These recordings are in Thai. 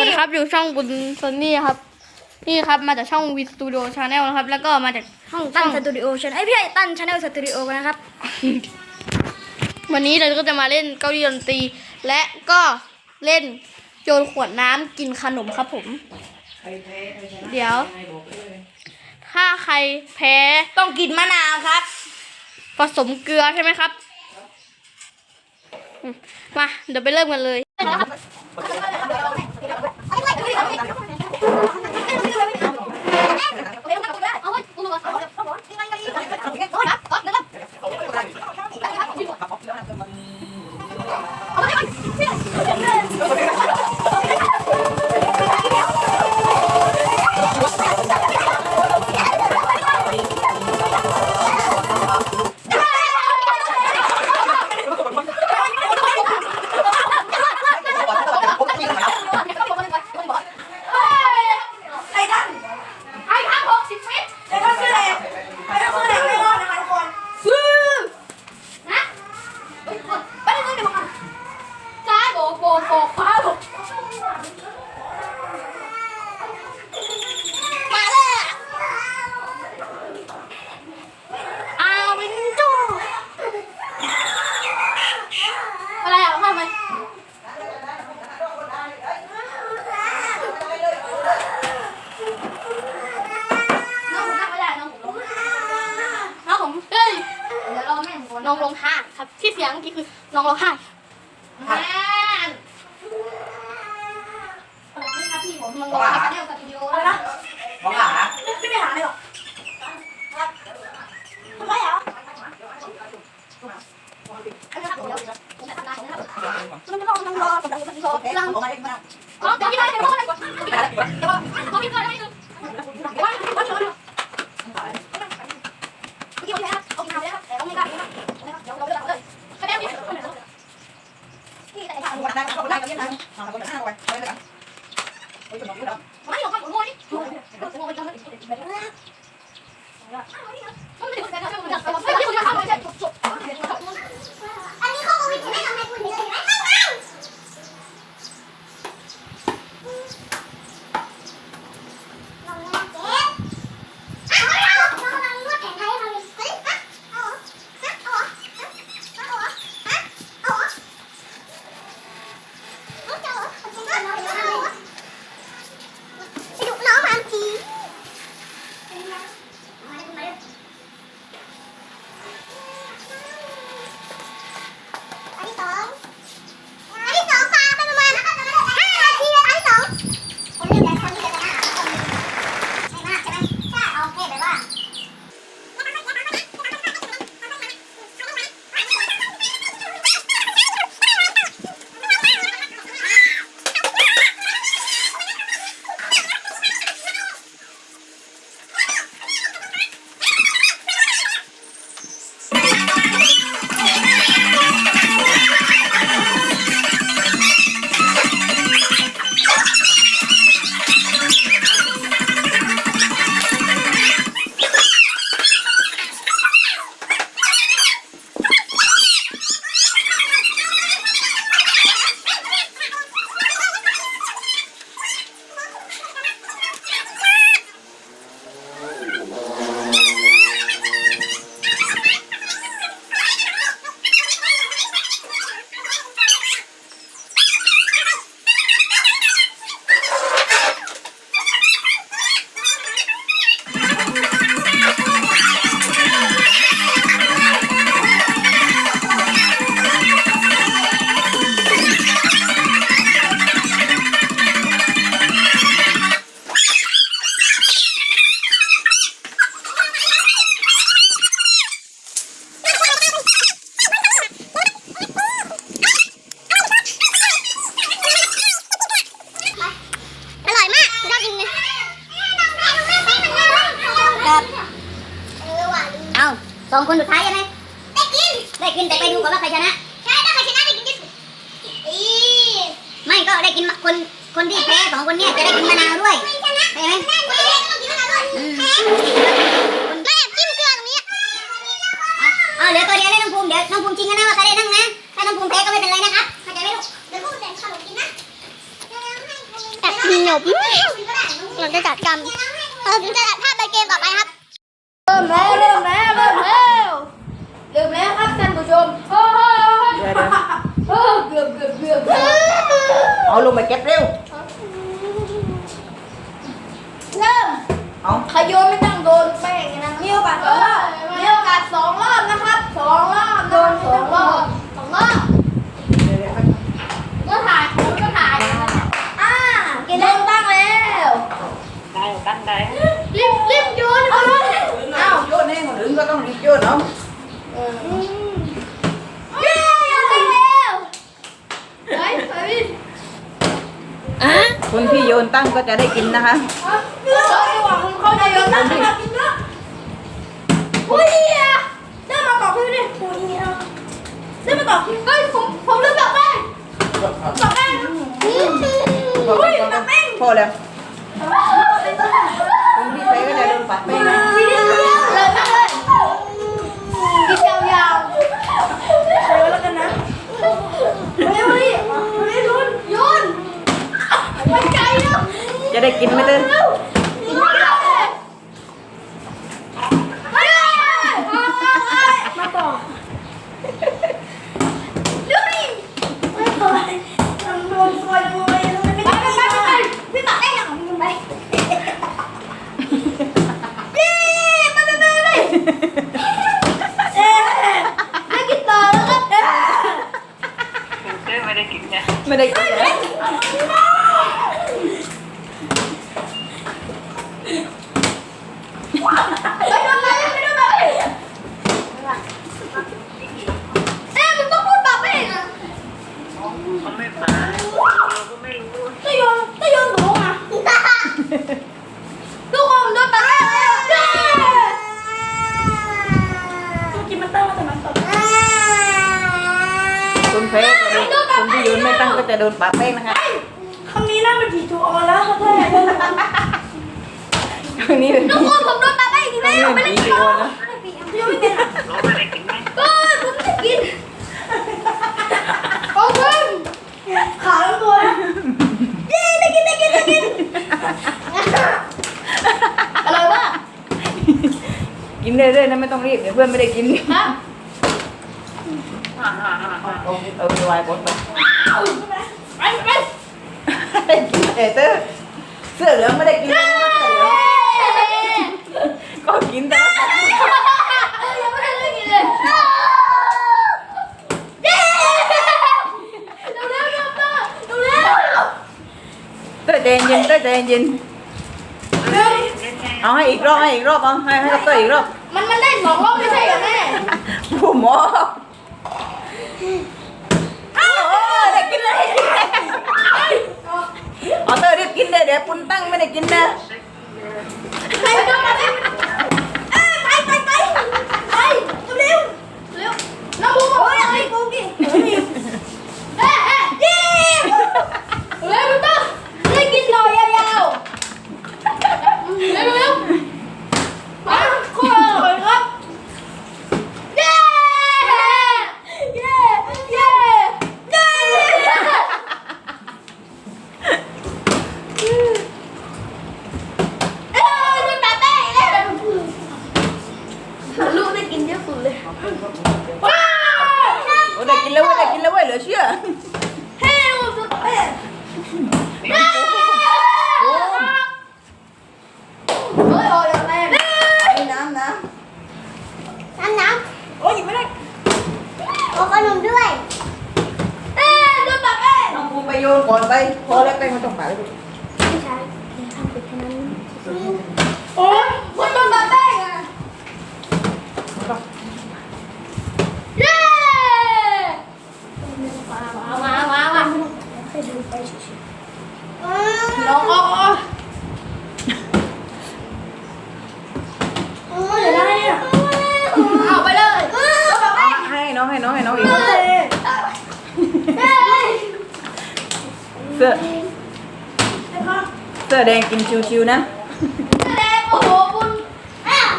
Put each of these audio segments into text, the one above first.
วัสดีครับอยู่ช่องบุญซนนี่ครับ นี่ครับมาจากช่องวีสตูดิโอชาแนลนะครับ แล้วก็มาจากห้องตั้นสตูดิโอชนไอยพี่ใหญ่ตั้นชาแนลสตูดิโอนะครับ วันนี้เราก็จะมาเล่นเกาหลีดนตรี และก็เล่นโยนขวดน้ำกินขนมครับผม เดี๋ยว ถ้าใครแพ้ต้องกินมะนาวครับ ผสมเกลือใช่ไหมครับอืมมาเดี๋ยวไปเริ่มกันเลยไสียงเมื่อกี้คือน้องร้องไห้ สองคนสุดท้ายใช่ไหมได้กิน ได้กินแต่ไปดูก่อนว่าใครชนะ ใช่ถ้าใครชนะได้กินที่สุดไม่ก็ได้กินคนคนที่แพ้สองคนเนี้ยจะได้กินมะนาวด้วยใช่ไหมอืมไม่อยากจิ้มเกลือตรงนี้เอาเหลือตัวเดียวได้น้องภูมิเดี๋ยวน้องภูมิจริงกันนะว่าใครได้นั่งนะถ้าน้องภูมิแพ้ก็ไม่เป็นไรนะครับเข้าใจไหมลูกเดี๋ยวภูมิแบ่งขนมกินนะแต่ขนมเราจะจัดกันเราจะจัดภาพในเกมต่อไปครับ เริ่มแล้วเริ่มแล้วเริ่มแล้วเริ่มแล้วครับท่านผู้ชมโอ้โห เดี๋ยวเดี๋ยว เออเกือบเกือบเกือบเกือบ เอาลงไปเก็บเร็ว เริ่ม เอา ขยโยนไม่ต้องโดนแป้งนะมีโอกาสสองรอบมีโอกาสสองรอบนะครับสองรอบโดนสองรอบสองรอบ เดี๋ยวเดี๋ยว ก็ถ่ายผมก็ถ่ายอ่าเกมเริ่มตั้งแล้ว ได้ตั้งได้ รีบรีบโยนเอาเลย เอาโยนให้คนอื่นก็ต้องรีบโยนเอา เย้โยนตั้งแล้วไปไปพี่ ค นที่โยนตั้งก็จะได้กินนะคะเดี๋ยวหวังเขาจะโยนตั้งแล้วกินแล้วอุ้ยอะเดินมาตอบพี่ดิอุ้ยอะเดินมาตอบพี่เฮ้ยผมผมลืมแบบแป้งตอบแป้งพอแล้งพอแล้วคนที่ไปก็จะโดนปัดไปนะ จะได้กินไหมเต้น มาต่อเร็วดิไม่ปล่อยทำโดนซอยมวยไปไปไปไปพี่ตัดได้ยังมึงไปเย้ไปไปไปไปเอ๊ะไม่กินต่อแล้วครับ ไม่ได้กิน คนแพ้ก็โดนคนที่โยนไม่ตั้งก็จะโดนปากแป้งนะคะคำนี้น่าเป็นผีจูออนแล้วครับแม่ครั้งนี้เป็นทุกคนผมโดนแบบเองอีกแล้วนี้ไม่เป็นได้ผีกินจีรวอรนะยังไม่ได้ก็ผมจะกินโอ้คุณขาแล้วตัวเย้ได้กินได้กินได้กินอะไรวะกินเรื่อยๆนะไม่ต้องรีบเดี๋ยวเพื่อนไม่ได้กินฮะ เอาไปวายบดไปไปไปกินเอเตอร์เสื้อเหลืองไม่ได้กินเลยนะก็กินแต่ยังไม่ได้เล่นกินเลยเย้เร็วเร็วเร็วเร็วเร็วเต้ยใจเย็นเต้ยใจเย็นเร็วเอาให้อีกรอบให้อีกรอบเอาให้ให้เต้ยอีกรอบมันมันได้สองรอบไม่ใช่เหรอแม่ผู้หมอ อ้ได้กินเลยเอเต้ยรีบกินเลยเดี๋ยวปุ้นตั้งไม่ได้กินนะ ไปไปไปเอ้ยไปไปไปไปเร็วเร็วน้ำบูมเฮ้ยอะไรกูกินเอ้ยเอ้ยเย้เร็วต้นได้กินหน่อยยาวๆเร็วเร็วมาโคตรอร่อยครับเย้เย้เย้เย้เอ้ยดูตาเต้เลยลูกได้กินเยอะสุดเลยว้าว โอ้ได้กินแล้วเว้ยได้กินแล้วเว้ยเหลือเชื่อ เฮ้ยลูกสุดเต้เฮ้ย โอ้ เฮ้ยโอ้ยแรง มีน้ำนะ น้ำน้ โอ้ยหยิบไม่ได้ำโอ้ขนมด้วย เอ้ยดูตาเต้ น้องภูมิไปโยนก่อนไป พอแล้วไปมาต้องปากเลยไม่ใช่ทำปิดแค่นั้นโอ้ยคุณดูตาเต้อะเย้มามามามาเคยดูไปเฉยน้องอ๋อๆเดี๋ยวได้เนี่ยเอาไปเลยดูตาเต้ให้น้องให้น้องให้น้องอีกเฮ้ยเสื้อเสื้อแดงกินชิวๆนะ แสดงโอ้โหบุญ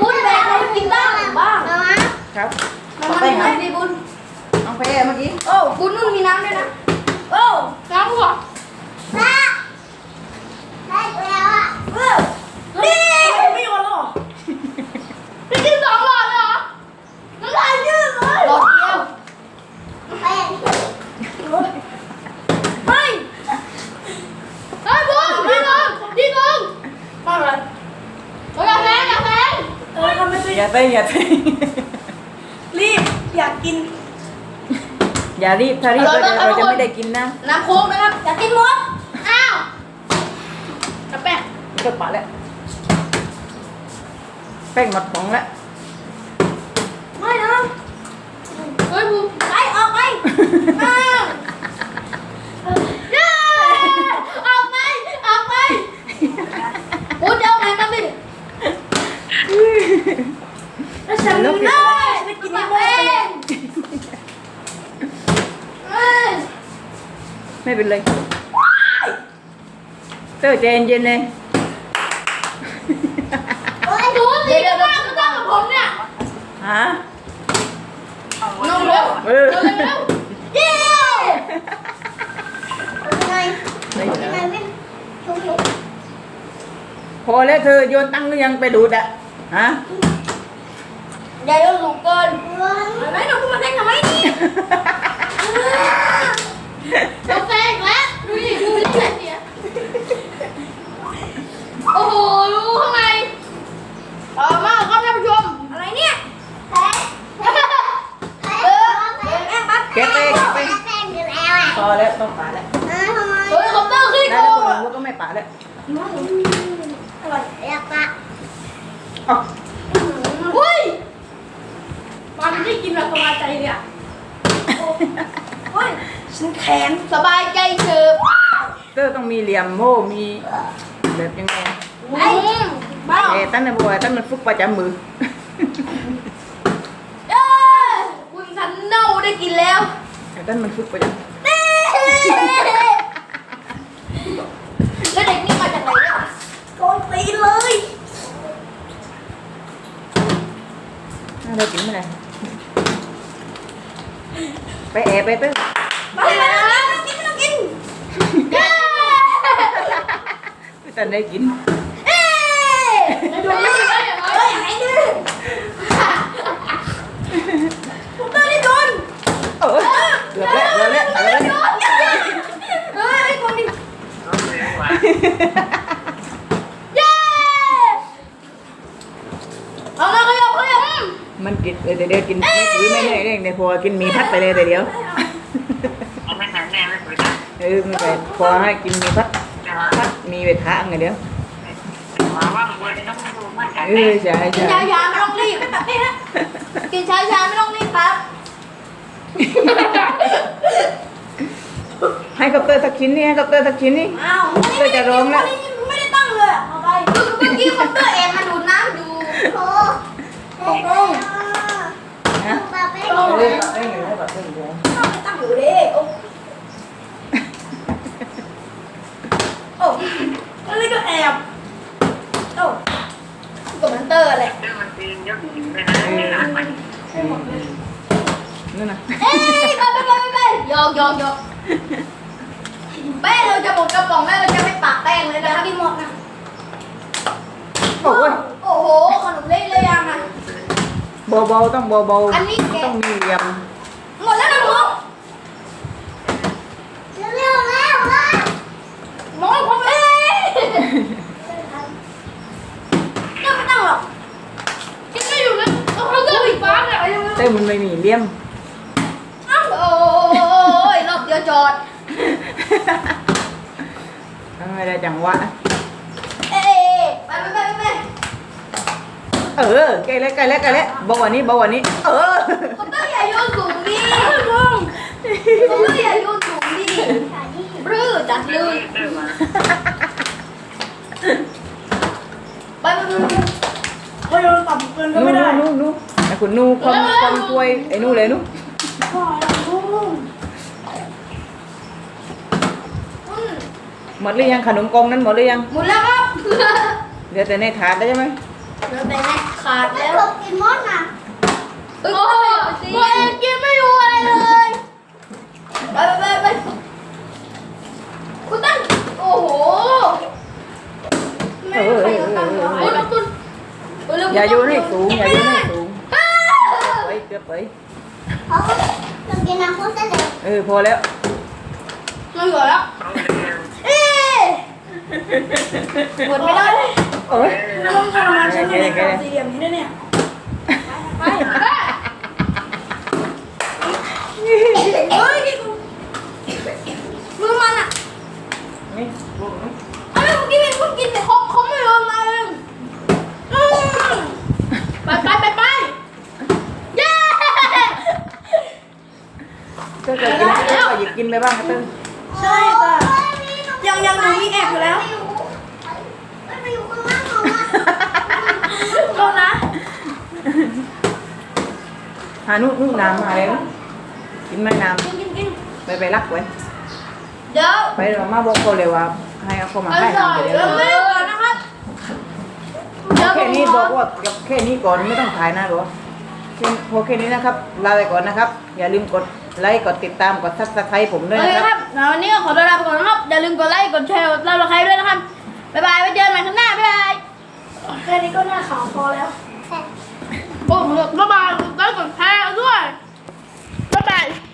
บุญแบกเรากินบ้างบ้างเอาวะครับมันต่อมันไปมีคไหมรับดีบุญน้องแพ้เมื่อกี้ โอ้บุญนุ่นมีน้ำด้วยนะ โอ้น้ำหัว อย่าเต้นอย่าเต้นรีบอยากกิน อย่ารีบถ้ารีบเราจะเราจะไม่ได้กินนะน้ำโค้กนะครับอยากกินหมดอ้าวกระแป้งมันก็ปะแล้วแป้งหมดของแล้วไม่นะเฮ้ยบูไปออกไปอ้าวเย้ออกไปออกไปบูเดี๋ยวไหนมาดิ แล้วฉัน ลูก ไม่ เดี๋ยว ได้ไปกินไม่หมด เอ้ย ไม่เป็นไรเตอร์ใจเย็นๆเลย ดูสิเดี๋ยวเดี๋ยวก็ต้องกับผมเนี่ย ฮะ น้องเร็ว เออ เร็วเร็วเย้ ไง ไม่ ไง เอา ไม่ทุกทุก พอแล้วเธอโยนตังค์หรือยังไปดูดอะฮะ อย่าโยนสูงเกินวันเห็นไหมน้องพูดมาแทงทำไมนี่กาแฟอีกแล้วดูดิดูดิเนี่ยโอ้โหดูข้างในต่อมาครับท่านผู้ชมอะไรเนี่ยแพ้แพ้เออแม่ปั๊บเก็บไปเก็บไปแพ้อยู่แล้วอะพอแล้วต้องปาแล้วเออทำไมเฮ้ยคอปเตอร์ขี้ได้โกแล้วงคนอะรู้ก็ไม่ปาแล้วอร่อยอยากปะ อ๋อ เฮ้ยมัน ไม่ได้กินแบบสบายใจเลยอะเฮ้ยฉันแขนสบายใจเฉิบเตอร์ต้องมีเหลี่ยมโม่มีแบบยังไงไอ้บ้าเอ้ตั้งแต่บัวตั้งมันฟุกประจำมือเอ้ยคุณฉันเน่าได้กินแล้วไอ้ตั้งมันฟุกประจแล้วเด็กนี่มาจากไหนเนี่ยโดนตีนเลยำน่าได้กินไหมล่ะ ไปแอบไปเตอร์ไปไปไม่ต้องกินไม่ต้องกินเย้ไม่ตันได้กินเอ้ยดูไม่ได้เหรอเฮ้ยไหนดื้อผมเตอร์ได้โดนเออเกือบแล้วเกือบแล้วเกือบแล้วเฮ้ยไอ้คนนี้ เย้เอามาขยับขยับ มันกินเดี๋ยวเดี๋ยวกินไม่ถือไม่ได้เร่งเดี๋ยวพอกินหมีพัดไปเลยแต่เดี๋ยวไม่หนังแน่ไม่คุยนะเออไม่ไปพอให้กินหมีพัดจะพัดมีเวทะไงเดี๋ยวมาว่างวันนี้ต้องดูมันกันเออใช่กินใช่ช้าๆไม่ต้องรีบกินช้าๆไม่ต้องรีบครับให้คอปเตอร์สักชิ้นนี่ให้คอปเตอร์สักชิ้นนี่อ้าวเตอร์จะร้องแล้วไม่ได้ตั้งเลยอะเอาไปเมื่อกี้คอปเตอร์แอบมาดูดน้ำอยู่โอ้เฮ้ยนะปะ เป้เออเอ้ยเดี๋ยวให้แบบเดี๋ยวเดี๋ยวตั้งไม่ตั้งอยู่ดิโอ้โอ้แล้วนี่ก็แอบโอ้กับมันเตอร์แหละเรื่องมันตีนยกถึงไปนะไม่หลังมันนั่นน่ะเอ้ยไปไปไปไปยอกยอกยอกแป้งเราจะหมดกระป๋องแล้วเราจะไม่ปากแป้งเลยนะกินหมดนะ โอ้ยโอ้โห ขนมเละเลยยังอะ เบาๆต้องเบาอันนี้แกะๆต้องมีเหลี่ยม หมดแล้วนะลุงเร็วๆแล้วล่ะมองผมเอ้ยยังไม่ตั้งหรอกกินไม่อยู่เลยเอาเขาเลือกอีกบ้านอะยังเต้มันไม่มีเลี่ยมโอ้ยรอบเดียวจอดไมได้จังวะ เอ้ยไปไปไปไป เออใกล้แล้วใกล้แล้วใกล้แล้วเบาวันนี้เบาวันนี้ เออคอปเตอร์อย่าโยนสูงดิลุงคอปเตอร์อย่าโยนสูงดิบรื้อจัดเลยเรื่องมาไปไปไปไปเฮ้ยโดนต่ำเกินก็นู่ไม่นได้นู่นนู่นไอ้คุณนู่นความความป่วยไอ้นู่นเลยนู่นพ่อลูกอืมหมดหรือยังขนมกงนั้นหมดหรือยัง หมดแล้วครับเหลือแต่ในถาดได้วใช่ไหม เหลือแต่แม่ ขาดแล้แล้ววกินมดน่ะโอ้โหตัวเองกินไม่รู้อะไรเลยไปไปไปไปคุณตั้งโอ้โหเออเออเออเออโอ้ยคุณอย่าโยนให้สูงอย่าโยนให้สูงไปเกือบไปเขาต้องกินน้ำพุเส้นเล็กเออพอแล้วไม่เหลือแล้วเขาเร็วเอ๊ะหมดไม่ได้เลยเอ้ย ต้องทรมานฉันเนี่ยเดี๋ยวเนี่ยานุ่นนุ่นน้ำมาแล้วกินไหมน้กินกินกินำไปไปรักไว้เดี๋ยวไปเรามาบอกเขาเลยว่า ให้เอาเขามาอให้ร่อน้ำยไปเดี๋ยวแล้วเราไม่ก่อนนะครับเดี๋ยวแค่นี้บอกว่าแค่นี้ก่อนไม่ต้องถ่ายนะหรอแค่พอแค่นี้นะครับลาไปก่อนนะครับ อย่าลืมกดไลค์กดติดตามกดซับสไครต์ผมด้วยโอเคนะคครับรับวันนี้ก็ขอตัวลาไปก่อนนะครับอย่าลืมกดไลค์กดแชร์กดติดตามใครด้วยนะครับบ๊ายบายไว้เจอกันใหม่ข้างหน้าบ๊ายบายแค่นี้ก็หน้าขาวพอแล้ว ủng hộ các bạn tới còn theo ด้วย bye bye.